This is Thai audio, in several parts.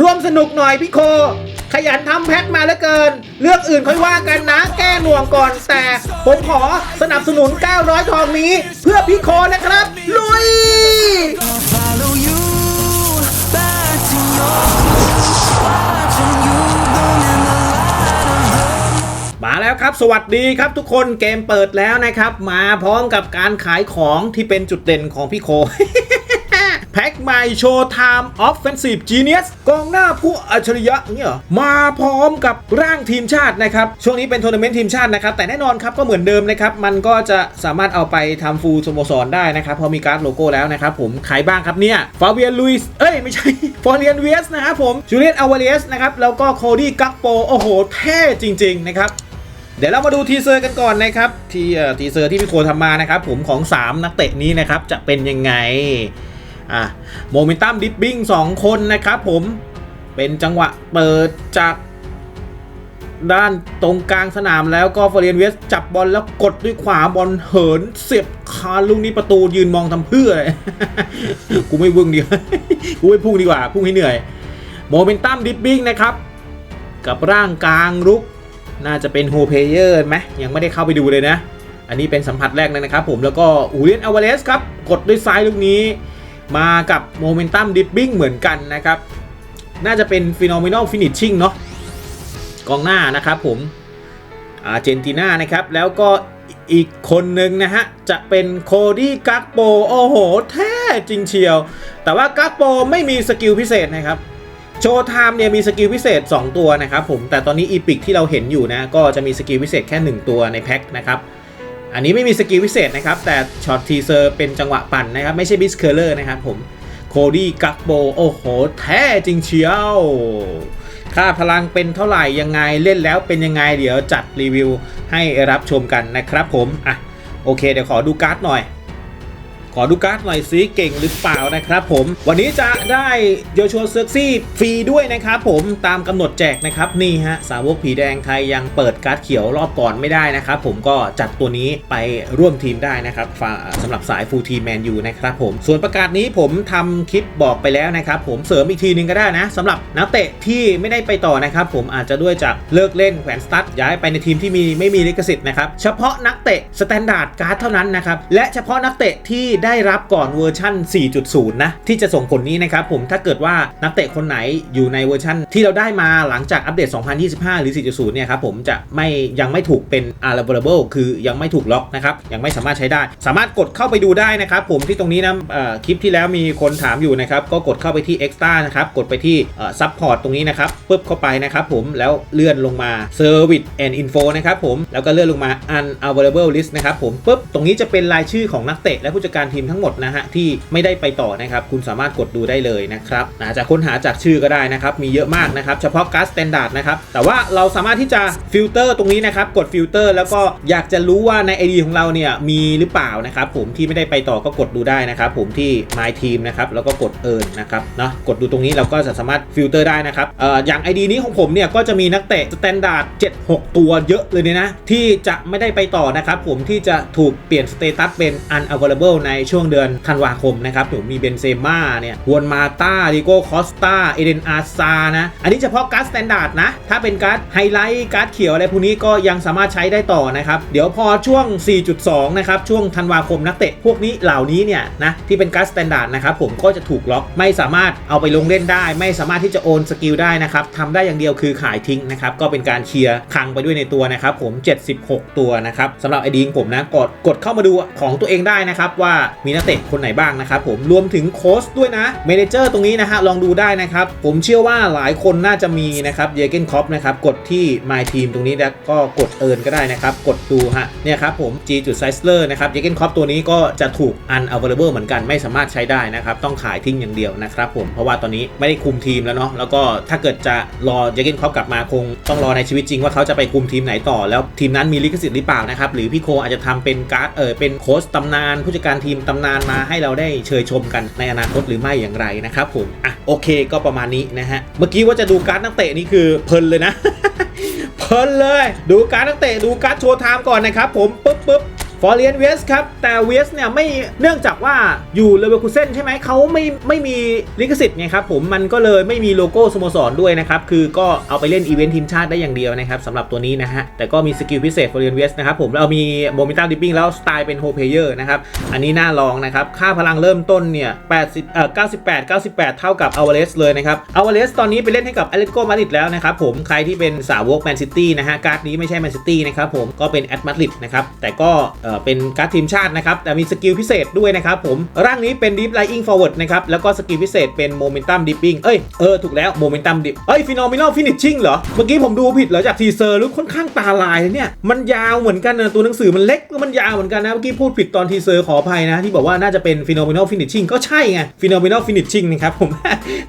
ร่วมสนุกหน่อยพี่โค ขยันทำแพ็คมาเหลือเกิน เรื่องอื่นค่อยว่ากันนะ แก้หน่วงก่อน แต่ผมขอสนับสนุน 900 ทองนี้ เพื่อพี่โคนะครับ ลุย มาแล้วครับ สวัสดีครับทุกคนเกมเปิดแล้วนะครับ มาพร้อมกับการขายของที่เป็นจุดเด่นของพี่โค แพ็คใหม่โชว์ไทม์ออฟเฟนซีฟจีเนียสกองหน้าผู้อัจฉริยะเนี่ยมาพร้อมกับร่างทีมชาตินะครับ ช่วงนี้เป็นทัวร์นาเมนต์ทีมชาตินะครับ แต่แน่นอนครับก็เหมือนเดิมนะครับ มันก็จะสามารถเอาไปทำฟูลสโมสรได้นะครับพราะมีการ์ดโลโก้แล้วนะครับผมขายบ้างครับเนี่ยฟาเบียนลุยส์เอ้ย ไม่ใช่ฟอร์เรียนเวสนะครับผมจูเลียนอาวาเลสนะครับแล้วก็โคดี้กักโปโอ้โหเท่จริง ๆ นะครับเดี๋ยวเรามาดูทีเซอร์กันก่อนนะครับทีเอ่อทีเซอร์ที่พี่โคทำมานะครับผมของ 3 นักเตะนี้นะครับจะเป็นยังไง อะโมเมนตัมดิปบิ้ง2คนนะครับผมเป็นจังหวะเปิดจากด้านตรงกลางสนามแล้วก็ฟอร์เรียนเวสจับบอลแล้วกดด้วยขวาบอลเหินเสียบคาลูกนี้ประตูยืนมองทำเพื่ออะไรกูไม่วิ่งดีกว่ากูไม่พุ่งดีกว่า พุ่งให้เหนื่อย โมเมนตัมดิปบิ้งนะครับ กับร่างกลางรุก น่าจะเป็นโฮเพเยอร์ไหมยังไม่ได้เข้าไปดูเลยนะ อันนี้เป็นสัมผัสแรกเลยนะครับผมแล้วก็อูเลียนอวาเลสครับ กดด้วยซ้ายลูกนี้ มากับโมเมนตัมดิปบิ้งเหมือนกันนะครับ น่าจะเป็นฟิโนเมน a ลฟินิชชิ่งเนาะกองหน้านะครับผมอาร์เจนตินานะครับ แล้วก็อีกคนหนึ่งนะฮะ จะเป็นโคดี้กักโปโอ้โห แท้จริงเชียว แต่ว่ากักโปไม่มีสกิลพิเศษนะครับโชว์ไทม์เนี่ยมีสกิลพิเศษ 2 ตัวนะครับผมแต่ตอนนี้อีพิกที่เราเห็นอยู่นะ ก็จะมีสกิลพิเศษแค่ 1 ตัวในแพ็คนะครับ อันนี้ไม่มีสกิลพิเศษนะครับ แต่ช็อตทีเซอร์เป็นจังหวะปั่นนะครับ ไม่ใช่บิสเคอร์เลอร์นะครับผมโคดี้กักโบ โอ้โห แท้จริงเชียว ค่าพลังเป็นเท่าไหร่ยังไงเล่นแล้วเป็นยังไงเดี๋ยวจัดรีวิวให้รับชมกันนะครับผม อะ โอเค เดี๋ยวขอดูการ์ดหน่อย ขอดูการ์ดหน่อยซิเก่งหรือเปล่านะครับผม วันนี้จะได้โยชัวเซอร์ซี่ฟรีด้วยนะครับผมตามกำหนดแจกนะครับนี่ฮะสาวกผีแดงใครยังเปิดการ์ดเขียวรอบก่อนไม่ได้นะครับผมก็จัดตัวนี้ไปร่วมทีมได้นะครับฝาสำหรับสายฟูลทีมแมนยูนะครับผมส่วนประกาศนี้ผมทำคลิปบอกไปแล้วนะครับผมเสริมอีกทีหนึงก็ได้นะสำหรับนักเตะที่ไม่ได้ไปต่อนะครับผมอาจจะด้วยจากเลิกเล่นแขวนสตั๊ดย้ายไปในทีมที่มีไม่มีลิขสิทธิ์นะครับเฉพาะนักเตะสแตนดาร์ดการ์ดเท่านั้นนะครับและเฉพาะนักเตะที่ได้รับก่อนเวอร์ชั่น 4.0 นะ ที่จะส่งผลนี้นะครับผมถ้าเกิดว่านักเตะคนไหนอยู่ในเวอร์ชั่นที่เราได้มาหลังจากอัปเดต 2025 หรือ 4.0 เนี่ยครับผมจะไม่ยังไม่ถูกเป็น unavailable คือยังไม่ถูกล็อกนะครับยังไม่สามารถใช้ได้ สามารถกดเข้าไปดูได้นะครับผมที่ตรงนี้นะคลิปที่แล้วมีคนถามอยู่นะครับก็กดเข้าไปที่ extra นะครับกดไปที่ support ตรงนี้นะครับปึ๊บเข้าไปนะครับผมแล้วเลื่อนลงมา service and info นะครับผมแล้วก็เลื่อนลงมา unavailable list นะครับผมปึ๊บตรงนี้จะเป็นรายชื่อของนักเตะและผู้จัดการทีมทั้งหมดนะฮะที่ไม่ได้ไปต่อนะครับคุณสามารถกดดูได้เลยนะครับอาจจะค้นหาจากชื่อก็ได้นะครับมีเยอะมากนะครับเฉพาะการ์ดสแตนดาร์ดนะครับแต่ว่าเราสามารถที่จะฟิลเตอร์ตรงนี้นะครับกดฟิลเตอร์แล้วก็อยากจะรู้ว่าใน ID ของเราเนี่ยมีหรือเปล่านะครับผมที่ไม่ได้ไปต่อก็กดดูได้นะครับผมที่ My Team นะครับแล้วก็กด Earn นะครับเนาะกดดูตรงนี้เราก็จะสามารถฟิลเตอร์ได้นะครับเอ่ออย่าง ID นี้ของผมเนี่ยก็จะมีนักเตะสแตนดาร์ด7-6 ตัวเยอะเลยเนี่ยนะที่จะไม่ได้ไปต่อนะครับผมที่จะถูกเปลี่ยนสเตตัสเป็น unavailable ในช่วงเดือนธันวาคมนะครับผมมีเบนเซม่าเนี่ยฮวนมาตาดิโก้คอสตาเอเดนอาซานะ อันนี้เฉพาะการ์ดสแตนดาร์ดนะ ถ้าเป็นการ์ดไฮไลท์การ์ดเขียวอะไรพวกนี้ก็ยังสามารถใช้ได้ต่อนะครับ เดี๋ยวพอช่วง 4.2 นะครับ ช่วงธันวาคมนักเตะพวกนี้เหล่านี้เนี่ยนะที่เป็นการ์ดสแตนดาร์ดนะครับผมก็จะถูกล็อกไม่สามารถเอาไปลงเล่นได้ ไม่สามารถที่จะโอนสกิลได้นะครับทำได้อย่างเดียวคือขายทิ้งนะครับก็เป็นการเคลียร์คังไปด้วยในตัวนะครับผม 76 ตัวนะครับสำหรับไอดีของผมนะกดกดเข้ามาดูของตัวเองได้นะครับว่ามีนักเตะคนไหนบ้างนะครับผมรวมถึงโค้ชด้วยนะเมเนเจอร์ตรงนี้นะฮะลองดูได้นะครับ ผมเชื่อว่าหลายคนน่าจะมีนะครับเยเกนคอปนะครับกดที่ My Team ตรงนี้แล้วก็กดเอินก็ได้นะครับกดดูฮะเนี่ยครับผม G จุดไซส์เลอร์นะครับเยเกนคอปตัวนี้ก็จะถูก unavailable เหมือนกันไม่สามารถใช้ได้นะครับต้องขายทิ้งอย่างเดียวนะครับผมเพราะว่าตอนนี้ไม่ได้คุมทีมแล้วเนาะแล้วก็ถ้าเกิดจะรอเยเกนคอปกลับมาคงต้องรอในชีวิตจริงว่าเขาจะไปคุมทีมไหนต่อแล้วทีมนั้นมีลิขสิทธิ์หรือเปล่านะครับหรือพี่โคอาจจะทำเป็นการ์ดเออเป็นโค้ชตำนานผู้จัดการทีมตำนานมาให้เราได้เชยชมกันในอนาคตหรือไม่อย่างไรนะครับผมอะโอเคก็ประมาณนี้นะฮะเมื่อกี้ว่าจะดูการ์ดนักเตะนี่คือเพลินเลยนะเพลินเลย ดูการ์ดนักเตะดูการ์ดโชว์ไทม์ก่อนนะครับผมปุ๊บปุ๊บ ฟอร์เรียนเวสครับ แต่เวสเนี่ยไม่เนื่องจากว่าอยู่เลเวอร์คูเซนใช่ไหมเขาไม่ไม่มีลิขสิทธิ์ไงครับผมมันก็เลยไม่มีโลโก้สโมสรด้วยนะครับ คือก็เอาไปเล่นอีเวนต์ทีมชาติได้อย่างเดียวนะครับสำหรับตัวนี้นะฮะ แต่ก็มีสกิลพิเศษฟอร์เรียนเวสนะครับผมเรามีโมเมนตัมดิปปิ้งแล้วสไตล์เป็นโฮเพเยอร์นะครับ อันนี้น่าลองนะครับ ค่าพลังเริ่มต้นเนี่ย80เอ่อ98 98 เท่ากับอวเ e สเลยนะครับอวเ e สตอนนี้ไปเล่นให้กับอ l e t i c o Madrid แล้วนะครับผมใครที่เป็นสาวกแมนซิตี้นะฮะการ์ดนี้ไม่ใช่แมนซิตี้นะครับผมก็เป็นแอตมาริดนะครับแต่ก็เเป็นการ์ดทีมชาตินะครับ แต่มีสกิลพิเศษด้วยนะครับผม ร่างนี้เป็น Deep Lying Forward นะครับ แล้วก็สกิลพิเศษเป็น Momentum Dipping เอ้ย เออ ถูกแล้ว Momentum Dip เอ้ย Phenomenal Finishing เหรอ เมื่อกี้ผมดูผิดเหรอจากทีเซอร์หรือค่อนข้างตาลายเนี่ย มันยาวเหมือนกันนะตัวหนังสือมันเล็กแล้วมันยาวเหมือนกันนะเมื่อกี้พูดผิดตอนทีเซอร์ขออภัยนะที่บอกว่าน่าจะเป็น Phenomenal Finishing ก็ใช่ไง Phenomenal Finishing นะครับผม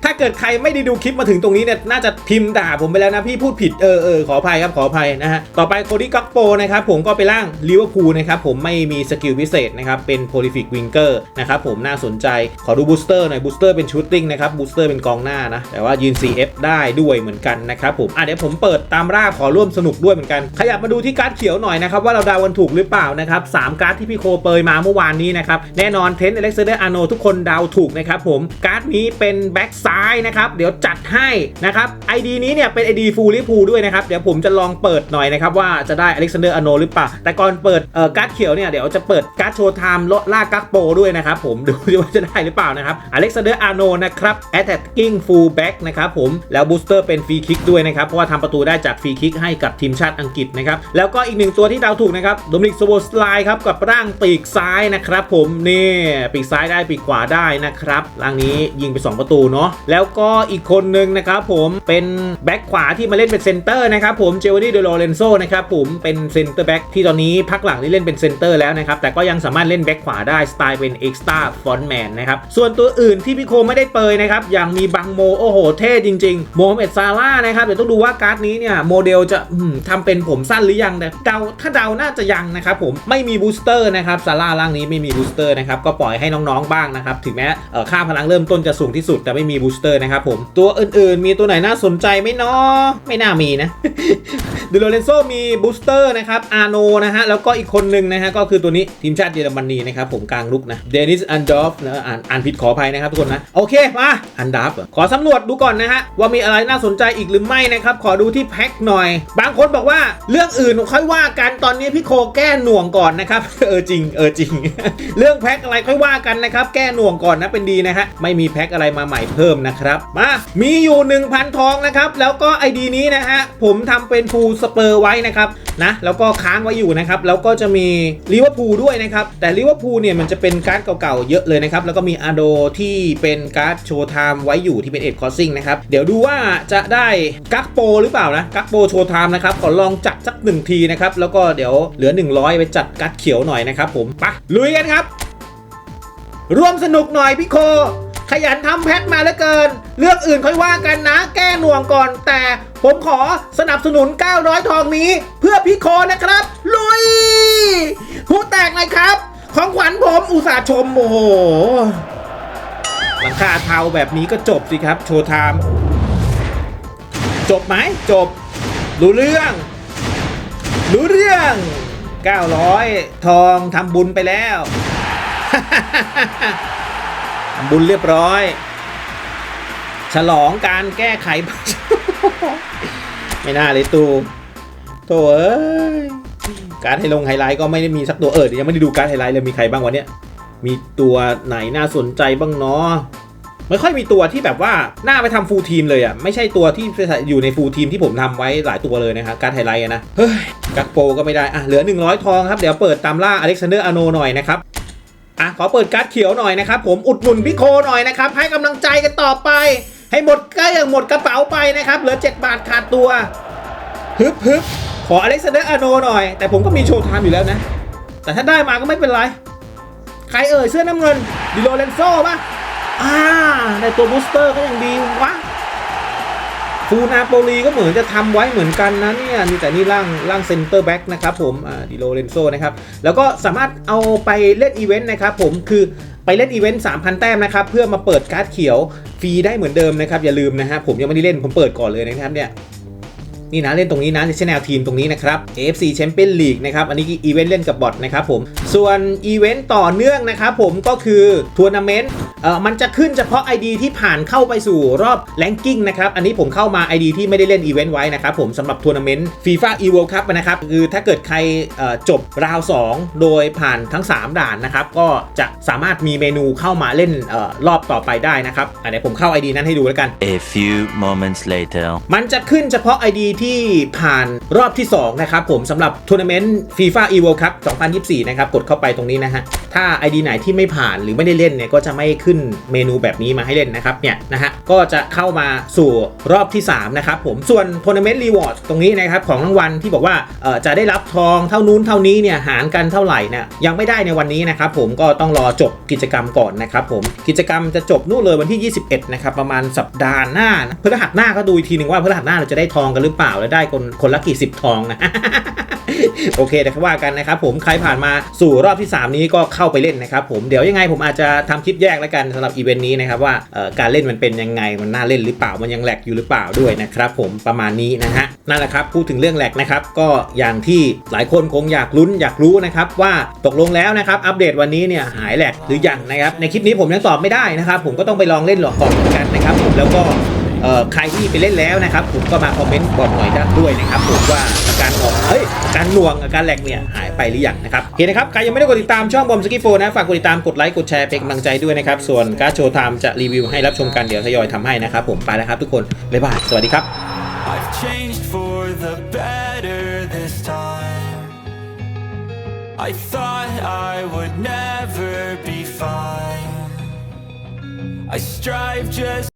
ถ้าเกิดใครไม่ได้ดูคลิปมาถึงตรงนี้เนี่ยน่าจะพิมพ์ด่าผมไปแล้วนะพี่พูดผิดเออเออขออภัยครับขออภัยนะฮะต่อไปโคดี้กักโปนะครับผมก็ไปร่างลิเวอร์พูลนะครับผมไม่มีสกิลพิเศษนะครับ เป็นโพลิฟิกวิงเกอร์นะครับผมน่าสนใจ ขอดูบูสเตอร์หน่อยบูสเตอร์เป็นชูตติ้งนะครับบูสเตอร์เป็นกองหน้านะ แต่ว่ายืน CF ได้ด้วยเหมือนกันนะครับผมอะเดี๋ยวผมเปิดตามร่าขอร่วมสนุกด้วยเหมือนกัน ขยับมาดูที่การ์ดเขียวหน่อยนะครับ ว่าเราดาวันถูกหรือเปล่านะครับสามการ์ดที่พี่โคเปยมาเมื่อวานนี้นะครับแน่นอนเทนอเล็กซานเดอร์อาโนทุกคนดาวถูกนะครับผมการ์ดนี้เป็นแบ็กซ้ายนะครับเดี๋ยวจัดให้นะครับ ID นี้เนี่ยเป็น ID ฟูลิพูด้วยนะครับเดี๋ยวผมจะลองเปิดหน่อยนะครับว่าจะได้อเล็กซานเดอร์อาโนหรือเปล่าแต่ก่อนเปิดเอ่อการ์ดเขียวเนี่ยเดี๋ยวจะเปิดการ์ดโชว์ไทม์ลดล่ากักโปด้วยนะครับผมดูว่าจะได้หรือเปล่านะครับอเล็กซานเดอร์อาร์โนนะครับ attacking full back นะครับผมแล้วบูสเตอร์เป็นฟรีคิกด้วยนะครับ เพราะว่าทำประตูได้จากฟรีคิกให้กับทีมชาติอังกฤษนะครับ แล้วก็อีกหนึ่งตัวที่เดาถูกนะครับโดมินิกโซโบสไลครับกับร่างปีกซ้ายนะครับผมนี่ปีกซ้ายได้ปีกขวาได้นะครับร่างนี้ยิงไป 2 ประตูเนาะแล้วก็อีกคนหนึ่งนะครับผมเป็นแบ็คขวาที่มาเล่นเป็นเซนเตอร์นะครับผมเจวานี่เดโลเรนโซนะครับผมเป็นเซนเตอร์แบ็คที่ตอนนี้พักหลังนี่เล่นเป็นเซนเตอร์แล้วนะครับ แต่ก็ยังสามารถเล่นแบ็คขวาได้สไตล์เป็นเอ็กซ์ต a าฟอนแมนนะครับ ส่วนตัวอื่นที่พี่โคไม่ได้เปยนะครับ อย่างมีบังโม โอ้โห เท่จริง ๆ โมฮัมเหม็ดซาร่านะครับ เดี๋ยวต้องดูว่าการ์ดนี้เนี่ย โมเดลจะอืมทำเป็นผมสั้นหรือยังแต่เดาถ้าเดาน่าจะยังนะครับผมไม่มีบูสเตอร์นะครับซาร่าห์ร่างนี้ไม่มีบูสเตอร์นะครับก็ปล่อยให้น้องๆบ้างนะครับถึงแม้ค่าพลังเริ่มต้นจะสูงที่สุดแต่ไม่มีบูสเตอร์นะครับผมตัวอื่นๆ มีตัวไหนน่าสนใจไหมเนาะไม่น่ามีนะดิโลเรนโซมีบูสเตอร์นะครับอาโนนะฮะแล้วก็อีกคนนึงนะฮะก็คือตัวนี้ทีมชาติเยอรมนีนะครับผมกลางลุกนะเดนิสอันดอฟนะอ่านอ่านผิดขออภัยนะครับทุกคนนะ โอเคมาอันดับขอสำรวจดูก่อนนะฮะว่ามีอะไรน่าสนใจอีกหรือไม่นะครับขอดูที่แพ็คหน่อย บางคนบอกว่าเรื่องอื่นค่อยว่ากันตอนนี้พี่โคแก้หน่วงก่อนนะครับเออจริงเออจริง เรื่องแพ็คอะไรค่อยว่ากันนะครับแก้หน่วงก่อนนะเป็นดีนะฮะไม่มีแพ็คอะไรมาใหม่เพิ่มนะครับมามีอยู่ 1,000 ทองนะครับแล้วก็ ID นี้นะฮะผมทำเป็นฟูลสเปอร์ไว้นะครับนะแล้วก็ค้างไว้อยู่นะครับแล้วก็จะมีลิเวอร์พูลด้วยนะครับ แต่ลิเวอร์พูลเนี่ยมันจะเป็นการ์ดเก่าๆเยอะเลยนะครับ แล้วก็มีอาโดที่เป็นการ์ดโชว์ไทม์ไว้อยู่ที่เป็นเอ็ดคอร์ซิงนะครับ เดี๋ยวดูว่าจะได้กักโปหรือเปล่านะ กักโปโชว์ไทม์นะครับขอลองจัดสักหนึ่งทีนะครับ แล้วก็เดี๋ยวเหลือ 100 ไปจัดกัดเขียวหน่อยนะครับผมไปะลุยกันครับ ร่วมสนุกหน่อยพี่โค ขยันทำแพทมาเหลือเกิน เรื่องอื่นค่อยว่ากันนะ แก้หน่วงก่อนแต่ ผมขอสนับสนุน 900 ทองนี้ เพื่อพี่โคนะครับ ลุยผู้แตกหน่อยครับ ของขวัญผมอุตส่าห์ชม โอ้โหหลังคาเทาแบบนี้ก็จบสิครับ โชว์ไทม์จบไหมจบ รู้เรื่อง รู้เรื่อง 900 ทองทำบุญไปแล้วทำบุญเรียบร้อย ฉลองการแก้ไข ไม่น่าเลยตูโถเอ้ยการให้ลงไฮไลท์ก็ไม่ได้มีสักตัวเออยังไม่ได้ดูการไฮไลท์เลยมีใครบ้างวันเนี้ยมีตัวไหนน่าสนใจบ้างเนาะไม่ค่อยมีตัวที่แบบว่าน่าไปทำฟูลทีมเลยอะไม่ใช่ตัวที่อยู่ในฟูลทีมที่ผมทำไว้หลายตัวเลยนะครับการไฮไลท์นะเฮ้ยกักโปก็ไม่ได้อะเหลือ 100 ทองครับเดี๋ยวเปิดตามล่าอเล็กซานเดอร์อโนหน่อยนะครับอะขอเปิดการ์ดเขียวหน่อยนะครับผมอุดหนุนพี่โคหน่อยนะครับให้กำลังใจกันต่อไป ให้หมดใกล้อย่างหมดกระเป๋าไปนะครับ เหลือ 7 บาทขาดตัว ฮึบฮึบขออเล็กซานเดอร์อโนหน่อย แต่ผมก็มีโชว์ไทม์อยู่แล้วนะ แต่ถ้าได้มาก็ไม่เป็นไร ใครเอ่ยเสื้อน้ำเงิน ดิโลเรนโซ่ปะอ่าในตัวบูสเตอร์ก็ยังดีวะฟูนาโปลีก็เหมือนจะทำไว้เหมือนกันนะเนี่ยนี่แต่นี่ร่างร่างเซนเตอร์แบ็กนะครับผมดิโลเรนโซนะครับ แล้วก็สามารถเอาไปเล่นอีเวนต์นะครับผมคือ ไปเล่นอีเวนต์3,000 แต้มนะครับเพื่อมาเปิดการ์ดเขียวฟรีได้เหมือนเดิมนะครับอย่าลืมนะฮะผมยังไม่ได้เล่นผมเปิดก่อนเลยนะครับเนี่ย นี่นะเล่นตรงนี้นะในชแนลทีมตรงนี้นะครับ AFC Champion League นะครับอันนี้อีเวนต์เล่นกับบอทนะครับผมส่วนอีเวนต์ต่อเนื่องนะครับผมก็คือทัวร์นาเมนต์เอ่อมันจะขึ้นเฉพาะ ID ที่ผ่านเข้าไปสู่รอบแ a งกิ้งนะครับอันนี้ผมเข้ามา ID ที่ไม่ได้เล่นอีเวนต์ไว้นะครับผมสำหรับทัวร์นาเมนต์ฟีฟ่าอีเวิลด์คัพนะครับคือถ้าเกิดใครเอ่อจบราว 2 โดยผ่านทั้ง 3 ด่านนะครับก็จะสามารถมีเมนูเข้ามาเล่นเออรอบต่อไปได้นะครับอะเดี๋ยวผมเข้า ID นั้นให้ดูแล้วกัน A few moments later. มันจะขึ้นเฉพาะ ID ที่ผ่านรอบที่ 2 นะครับผมสำหรับทัวร์นาเมนต์ FIFA e World Cup 2024 นะครับ กดเข้าไปตรงนี้นะฮะ ถ้า ID ไหนที่ไม่ผ่านหรือไม่ได้เล่นเนี่ย ก็จะไม่ขึ้นเมนูแบบนี้มาให้เล่นนะครับ เนี่ยนะฮะ ก็จะเข้ามาสู่รอบที่ 3 นะครับผม ส่วนทัวร์นาเมนต์รีวอร์ดตรงนี้นะครับ ของรางวัลที่บอกว่าจะได้รับทองเท่านู้นเท่านี้เนี่ยหารกันเท่าไหร่เนี่ยยังไม่ได้ในวันนี้นะครับผมก็ต้องรอจบกิจกรรมก่อนนะครับผมกิจกรรมจะจบนู่นเลยวันที่ 21 นะครับประมาณสัปดาห์หน้านะพฤหัสหน้าก็ดูอีกทีหนึ่งว่าพฤหัสหน้าเราจะได้ทองกันหรือเปล่าและได้คนคนละกี่สิบทองนะโอเคเดี๋ยวว่ากันนะครับผมใครผ่านมาสู่รอบที่ 3 นี้ก็เข้าไปเล่นนะครับผมเดี๋ยวยังไงผมอาจจะทำคลิปแยกแล้วกันสำหรับอีเวนต์นี้นะครับว่าการเล่นมันเป็นยังไงมันน่าเล่นหรือเปล่ามันยังแหลกอยู่หรือเปล่าด้วยนะครับผมประมาณนี้นะฮะนั่นแหละครับพูดถึงเรื่องแหลกนะครับก็อย่างที่หลายคนคงอยากลุ้นอยากรู้นะครับว่าตกลงแล้วนะครับอัปเดตวันนี้เนี่ยหายแหลกหรือยังนะครับในคลิปนี้ผมยังตอบไม่ได้นะครับผมก็ต้องไปลองเล่นหลอกก่อนกันนะครับผมแล้วก็ ใครที่ไปเล่นแล้วนะครับผมก็มาคอมเมนต์บอกหน่อยด้วยนะครับผมว่าอาการของเฮ้ยอาการหน่วงอาการแหลกเนี่ยหายไปหรือยังนะครับโอเคนะครับใครยังไม่ได้กดติดตามช่องบอมสกิโฟนะฝากกดติดตามกดไลค์กดแชร์เป็นกำลังใจด้วยนะครับส่วนการ์ดโชว์ไทม์จะรีวิวให้รับชมกันเดี๋ยวทยอยทำให้นะครับผมไปแล้วครับทุกคนบ๊ายบายสวัสดีครับ I've changed for the better this time. I thought I would never be fine. I strive just